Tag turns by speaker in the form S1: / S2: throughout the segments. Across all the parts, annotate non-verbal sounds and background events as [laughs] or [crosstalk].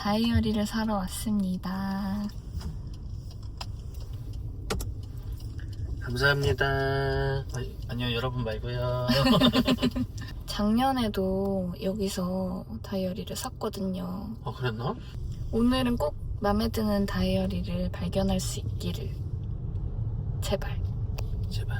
S1: 다이어리를 사러 왔습니다.
S2: 감사합니다. 아니, 아니요, 여러분 말고요. [laughs]
S1: 작년에도 여기서 다이어리를 샀거든요.
S2: 어, 그랬나?
S1: 오늘은 꼭 마음에 드는 다이어리를 발견할 수 있기를. 제발.
S2: 제발.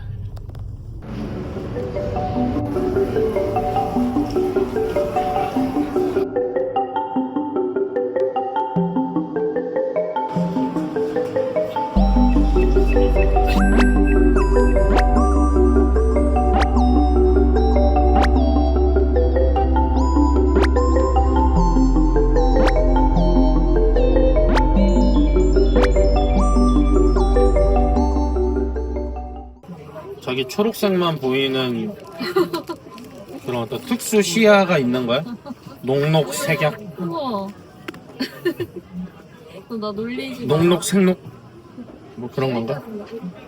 S2: 초록색만 보이는 그런 어떤 특수 시야가 있는 거야? 녹록 색약,
S1: 우와. 나 놀리지
S2: 녹록 색록 뭐 그런 건가?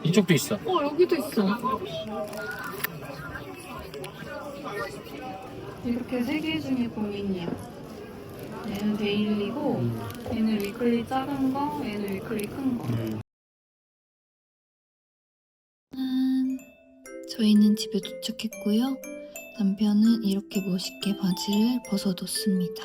S2: 이쪽도 있어.
S1: 어, 여기도 있어. 이렇게 세 개 중에 고민이야. 얘는 데일리고, 얘는 위클리 작은 거, 얘는 위클리 큰 거.
S2: 음.
S1: 저희는 집에 도착했고요. 남편은 이렇게 멋있게 바지를 벗어뒀습니다.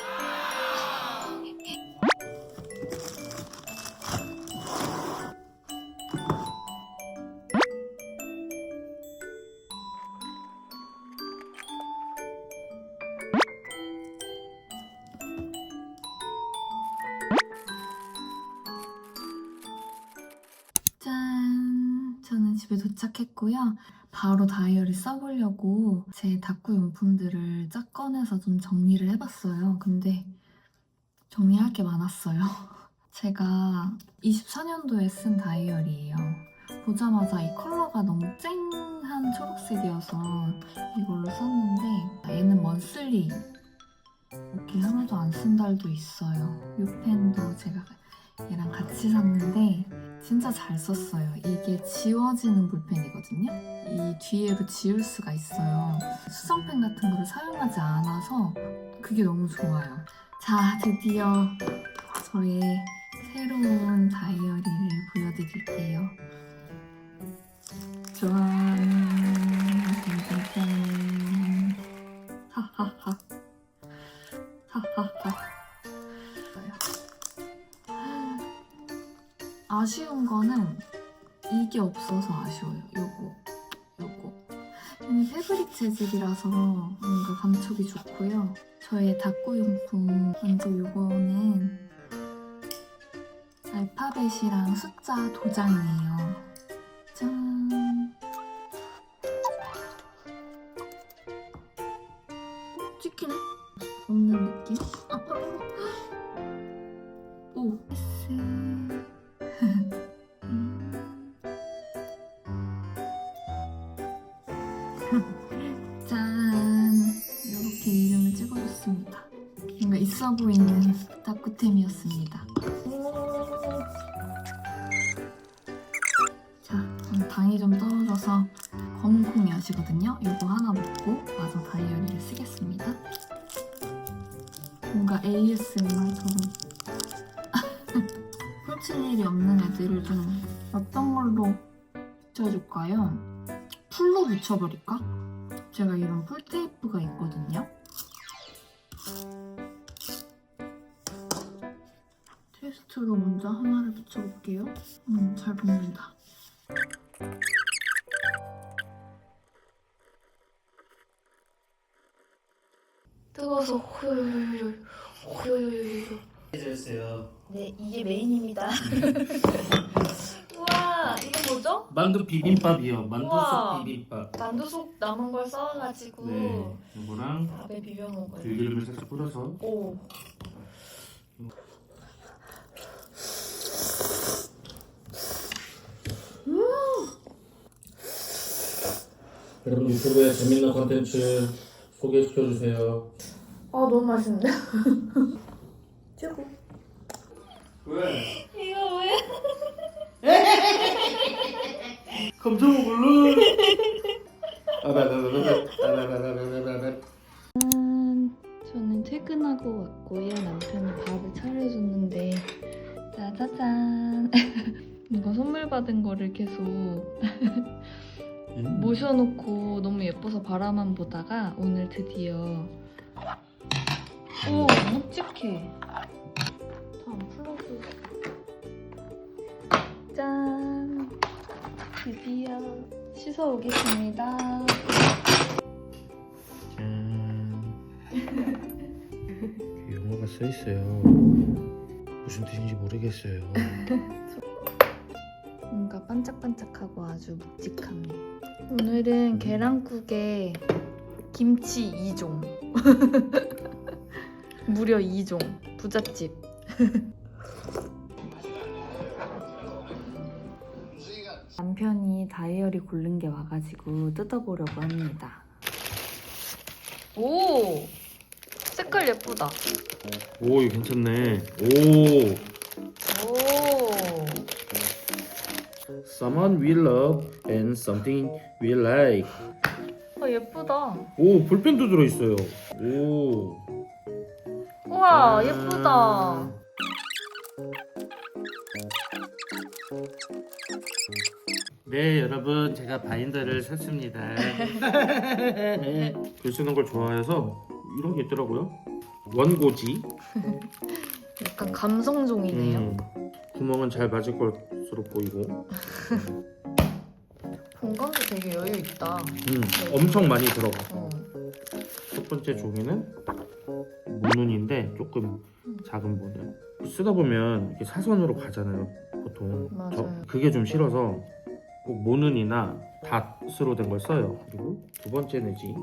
S1: 짠! 저는 집에 도착했고요. 바로 다이어리 써보려고 제 다꾸 용품들을 쫙 꺼내서 좀 정리를 해봤어요. 근데 정리할 게 많았어요. [laughs] 제가 24년도에 쓴 다이어리예요. 보자마자 이 컬러가 너무 쨍한 초록색이어서 이걸로 썼는데 얘는 먼슬리 이렇게 하나도 안 쓴 달도 있어요. 이 펜도 제가 얘랑 같이 샀는데 진짜 잘 썼어요. 이게 지워지는 볼펜이거든요. 이 뒤에도 지울 수가 있어요. 수성펜 같은 거를 사용하지 않아서 그게 너무 좋아요. 자, 드디어 저의 새로운 다이어리를 보여드릴게요. 짠! 짠! 하하하. 하하하. 게 없어서 아쉬워요. 요거, 요거. 얘는 패브릭 재질이라서 뭔가 감촉이 좋고요. 저의 닦구용품 먼저 요거는 알파벳이랑 숫자 도장이에요. [laughs] 짠! 이렇게 이름을 찍어줬습니다. 뭔가 있어 보이는 다꾸템이었습니다. 자, 그럼 당이 좀 떨어져서 검은 콩이 아시거든요? 이거 하나 먹고 마저 다이어리를 쓰겠습니다. 뭔가 ASMR처럼 펼칠 [laughs] 일이 없는 애들을 좀 어떤 걸로 붙여줄까요? 풀로 붙여버릴까? 제가 이런 풀테이프가 있거든요. 테스트로 먼저 하나를 붙여볼게요. 음, 잘 붙는다. 뜨거워서 훌훌 훌훌
S2: 해주세요.
S1: 네, 이게 메인입니다. [laughs] 이게 뭐죠?
S2: 만두 비빔밥이요. 만두
S1: 우와.
S2: 속 비빔밥.
S1: 만두 속 남은 걸 써가지고
S2: 네, 이거랑
S1: 밥에 비벼 먹어요.
S2: 들기름을 살짝 뿌려서
S1: 오.
S2: 여러분 유튜브에 재밌는 컨텐츠 소개시켜 주세요.
S1: 아 너무 맛있는데? [laughs] 최고.
S2: 왜?
S1: 이거 왜?
S2: 감정 물론.
S1: 짠. 저는 퇴근하고 왔고요. 남편이 밥을 차려줬는데 짜자잔. 이거 [laughs] 선물 받은 거를 계속
S2: 음.
S1: 모셔놓고 너무 예뻐서 바라만 보다가 오늘 드디어 오 묵직해. 다안 풀어줘. 짠. 드디어 씻어 오겠습니다
S2: 짠. 뒤에 영어가 써 있어요. 무슨 뜻인지 모르겠어요.
S1: 뭔가 반짝반짝하고 아주 묵직합니다. 오늘은 계란국에 김치 2종. [laughs] 무려 2종. 부잣집. [laughs] 남편이 다이어리 고른 게 와가지고 뜯어보려고 합니다. 오! 색깔 예쁘다.
S2: 오 이거 괜찮네. 오.
S1: 오!
S2: Someone we love and something we like.
S1: 아, 예쁘다.
S2: 오 볼펜도 들어 있어요. 오.
S1: 우와,
S2: 짠.
S1: 예쁘다.
S2: 네 여러분 제가 바인더를 샀습니다. [laughs] 글 쓰는 걸 좋아해서 이런 게 있더라고요. 원고지.
S1: 약간 감성종이네요.
S2: 음, 구멍은 잘 맞을 것으로 보이고.
S1: 공간도 되게 여유 있다.
S2: 음, 엄청 많이 들어가.
S1: 어.
S2: 첫 번째 종이는 모눈인데 조금 작은 모눈. 쓰다 보면 이렇게 사선으로 가잖아요. 보통.
S1: 맞아요.
S2: 그게 좀 싫어서 꼭 모눈이나 닷으로 된 걸 써요. 그리고 두 번째 내지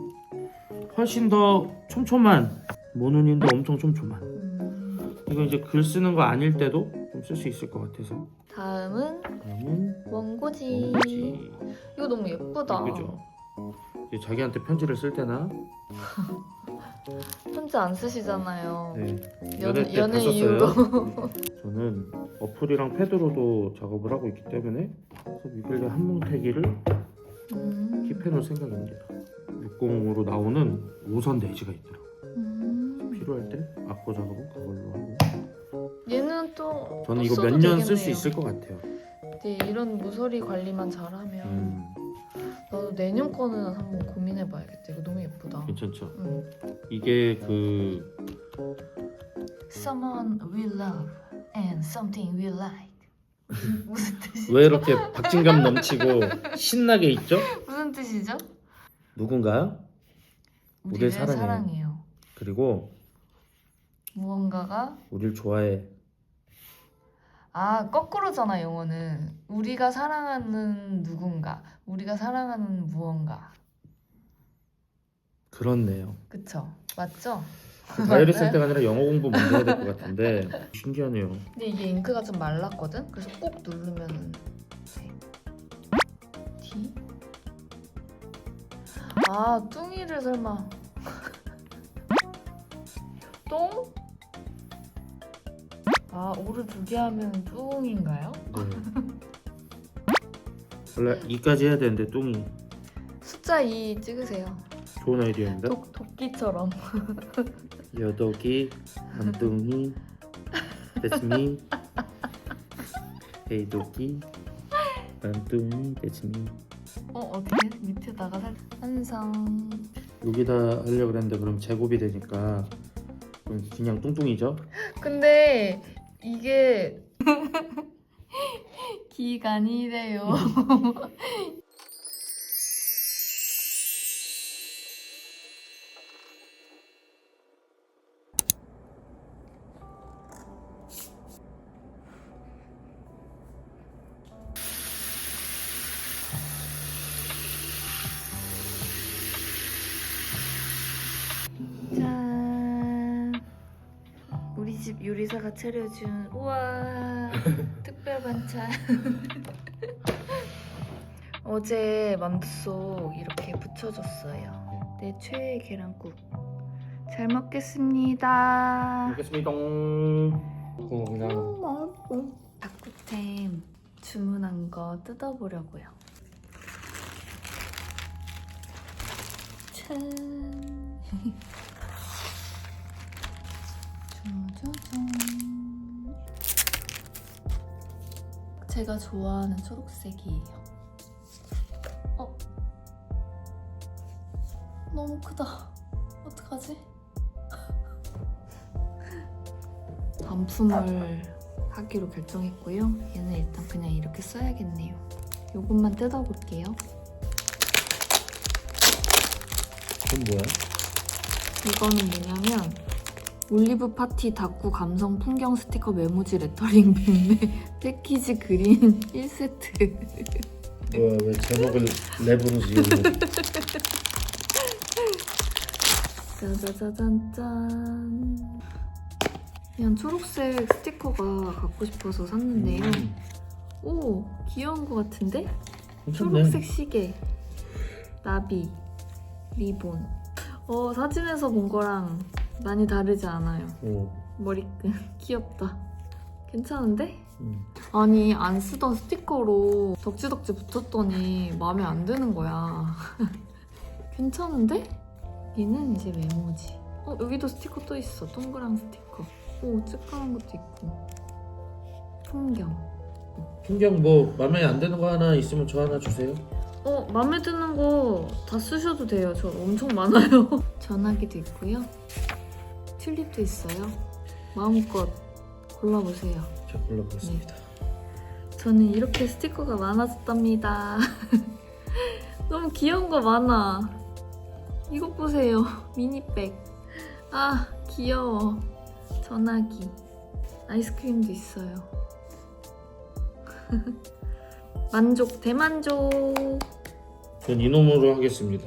S2: 훨씬 더 촘촘한 모눈인데 엄청 촘촘한.
S1: 음.
S2: 이거 이제 글 쓰는 거 아닐 때도 좀 쓸 수 있을 것 같아서.
S1: 다음은
S2: 그러면
S1: 원고지.
S2: 원고지.
S1: 이거 너무 예쁘다.
S2: 그죠? 이제 자기한테 편지를 쓸 때나 [laughs]
S1: 편지 안 쓰시잖아요.
S2: 네,
S1: 연-
S2: 연애 때
S1: 연애
S2: 다 썼어요. 저는 어플이랑 패드로도 작업을 하고 있기 때문에 위글리 한뭉태기를
S1: 음.
S2: 킵해 놓을 생각입니다. 60으로 나오는 5선 대지가 있더라고요.
S1: 음.
S2: 필요할 때 악보 작업은 그걸로 하고
S1: 얘는 또
S2: 저는
S1: 또
S2: 이거 몇 년 쓸 수. 있을 것 같아요.
S1: 네, 이런 모서리 관리만 잘하면
S2: 음,
S1: 나도 내년 거는 한번 고민해봐야겠다. 이거 너무 예쁘다.
S2: 괜찮죠?
S1: 음.
S2: 이게 그
S1: Someone we love and something we like. [laughs] 무슨 뜻이?
S2: 왜 이렇게 박진감 넘치고 [laughs] 신나게 있죠?
S1: 무슨 뜻이죠?
S2: 누군가 우리를
S1: 우리를
S2: 사랑해요.
S1: 사랑해요.
S2: 그리고
S1: 무언가가
S2: 우리를 좋아해.
S1: 아 거꾸로잖아 영어는 우리가 사랑하는 누군가 우리가 사랑하는 무언가
S2: 그렇네요.
S1: 그쵸 맞죠?
S2: 다이어리 쓸? 때가 아니라 영어 공부 먼저 해야 될 것 같은데 신기하네요.
S1: 근데 이게 잉크가 좀 말랐거든 그래서 꼭 누르면은 돼. D 아 뚱이를 설마 [laughs] 똥? 아 오를 두 개 하면 뚱인가요?
S2: 네. 원래 이까지 해야 되는데 뚱이
S1: 숫자 2 찍으세요
S2: 좋은 아이디어입니다.
S1: 도, 도끼처럼
S2: That's me. 헤이독이 한뚱이 That's me.
S1: 어 어떻게 밑에다가 살 한성
S2: 여기다 하려고 그랬는데 그럼 제곱이 되니까 그럼 그냥 뚱뚱이죠?
S1: 근데 이게 [laughs] 기간이래요. [laughs] 요리사가 차려준 우와 [laughs] 특별 반찬. [laughs] 어제 만두속 이렇게 부쳐줬어요. 내 최애 계란국. 잘 먹겠습니다.
S2: 먹겠습니다. 그냥
S1: 닭국템 주문한 거 뜯어보려고요. 짠. [laughs] 짜자잔. 제가 좋아하는 초록색이에요. 어? 너무 크다. 어떡하지? [laughs] 반품을 하기로 결정했고요. 얘는 일단 그냥 이렇게 써야겠네요. 요것만 뜯어볼게요.
S2: 그건 뭐야?
S1: 이거는 뭐냐면 올리브 파티 다꾸 감성 풍경 스티커 메모지 레터링 빅매 [laughs] 패키지 그린 [laughs] 1세트.
S2: 뭐야 왜 제목을 랩으로 지으고
S1: 짜자자잔짠. 그냥 초록색 스티커가 갖고 싶어서 샀는데요.
S2: 음,
S1: 오 귀여운 것 같은데?
S2: 괜찮네.
S1: 초록색 시계. 나비 리본. 어 사진에서 본 거랑 많이 다르지 않아요.
S2: 어,
S1: 머리끈. [laughs] 귀엽다. 괜찮은데?
S2: 음.
S1: 아니 안 쓰던 스티커로 덕지덕지 붙었더니 마음에 안 드는 거야. [laughs] 괜찮은데? 얘는 이제 메모지. 어 여기도 스티커 또 있어. 동그란 스티커. 오 찌끄한 것도 있고. 풍경.
S2: 풍경 뭐 마음에 안 드는 거 하나 있으면 저 하나 주세요.
S1: 어 마음에 드는 거 다 쓰셔도 돼요. 저 엄청 많아요. [laughs] 전화기도 있고요 튤립도 있어요 마음껏 골라보세요
S2: 자 골라보겠습니다
S1: 저는 이렇게 스티커가 많아졌답니다. [laughs] 너무 귀여운 거 많아. 이것 보세요. 미니백. 아, 귀여워. 전화기. 아이스크림도 있어요. [laughs] 만족, 대만족.
S2: 전 이놈으로 하겠습니다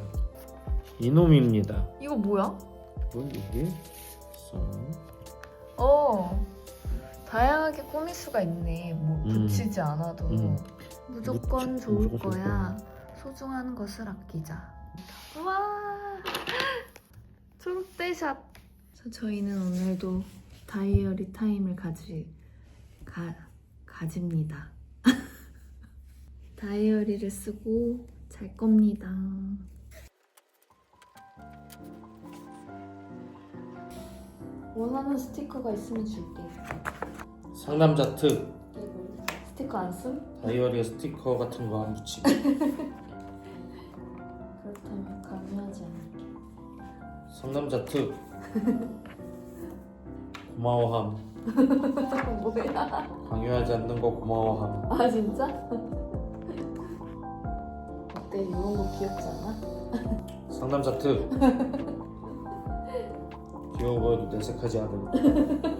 S2: 이놈입니다
S1: 이거 뭐야?
S2: 뭐 이게? 써.
S1: 어. 다양하게 꾸밀 수가 있네. 뭐
S2: 음.
S1: 붙이지 않아도.
S2: 음.
S1: 무조건
S2: 무조-
S1: 좋을
S2: 무조건 좋을
S1: 거야. 소중한 것을 아끼자. 우와! [laughs] 초록대샷. 자, 저희는 오늘도 다이어리 타임을 가지 가 가집니다. [laughs] 다이어리를 쓰고 잘 겁니다. 원하는 스티커가 있으면 줄게.
S2: 상남자 특
S1: 이거 스티커 안 쓴?
S2: 다이어리에 스티커 같은 거 안 붙이고 [laughs]
S1: 그렇다면 강요하지 않을게.
S2: 상남자 특 고마워함 [laughs]
S1: 뭐야?
S2: 강요하지 않는 거 고마워함
S1: 아 진짜? 어때? 이런 거 귀엽지 않아?
S2: 상남자 특 [laughs] 귀여워 보여도 내색하지 않음